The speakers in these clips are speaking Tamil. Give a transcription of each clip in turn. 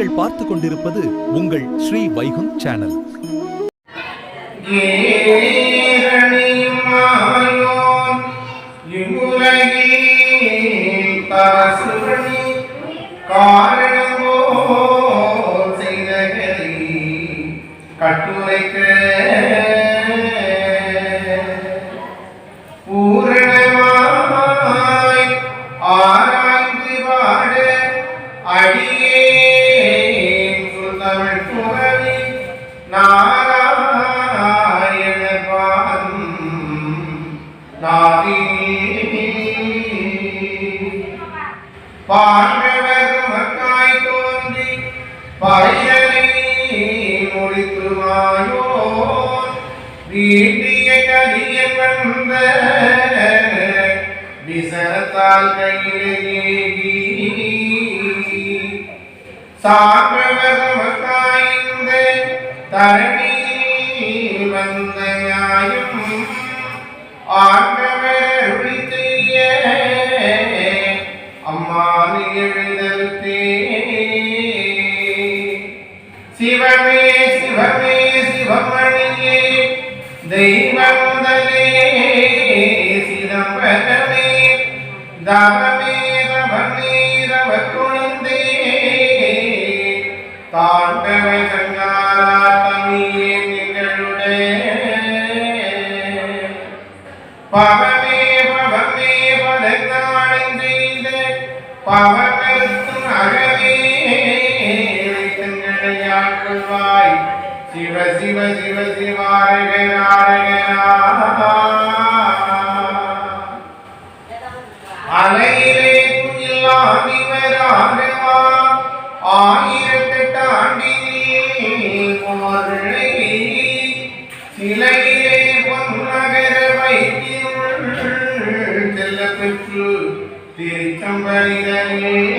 நீங்கள் பார்த்து கொண்டிருப்பது உங்கள் ஸ்ரீ வைகுந்த் சேனல். ஏரணிமாயோன் பூரணமாய் ஆராய்ந்து பாட அடியே பாண்டவர் மக்காய் தோன்றி பையனை முடித்துமாயோ வீட்டிய கலிய வந்த விசனத்தால் கையிலேகி சார்பவரமக்காய்ந்த தரணி வந்த நியாயம் ஆண்டவர் செய்ய சிவமே சிவமே சிவமணியே. தெய்வந்தலே சிதம்பரமே. தவமே தவமே ரவ குழந்தே தாண்டவ சங்காரா நிகழுடைய பவமே பவமே பலத்தாளம் செய்த கண்களையாக்குவாய் சிவ சிவ சிவ சிவாரக அலையிலே குயிலாடிவராகவா ஆயிரத்தெட்டு ஆண்டினில் குமரனை சிலையிலே பொன்னகர வைத்தியுள் செல்ல பெற்று திருச்சம்பரிதலே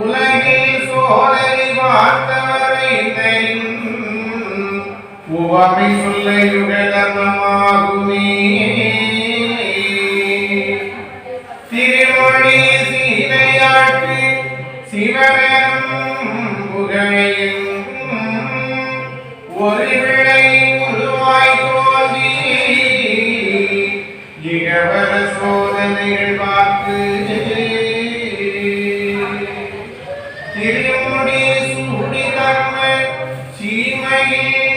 உலகில் சோழரை பார்த்தவரை உவமை சொல்ல யுகதர்மமாகுமே. திருமொழி சீதையாட்டு சிவனம் புகழையும் ஒரு இகவர சோதனைகள் பார்த்து திருமுடி சூடி தர்ம சீமையில்